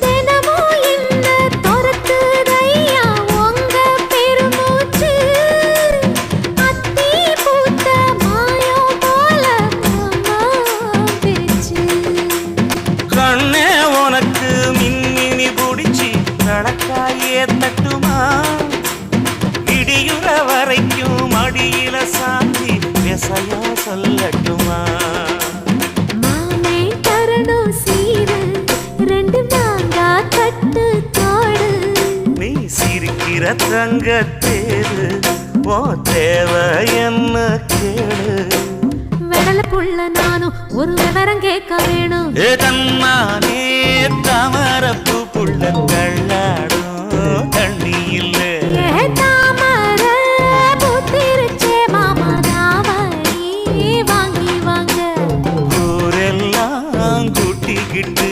தினமும் தட்டுமா? இடியுற வரைக்கும் அடியில சாந்தி விசையா சொல்லட்டுமா? ஆயிர தங்க தேரு ஓ தேவை என்ன கேடு? வெடலுக்குள்ள நானும் ஒரு விவரம் கேட்க வேணும். ஏ தன்னானே தாமரப்பு புள்ள கள்ளாடும் தண்ணியில் வாங்கி வாங்க. ஊரெல்லாம் கூட்டிக்கிட்டு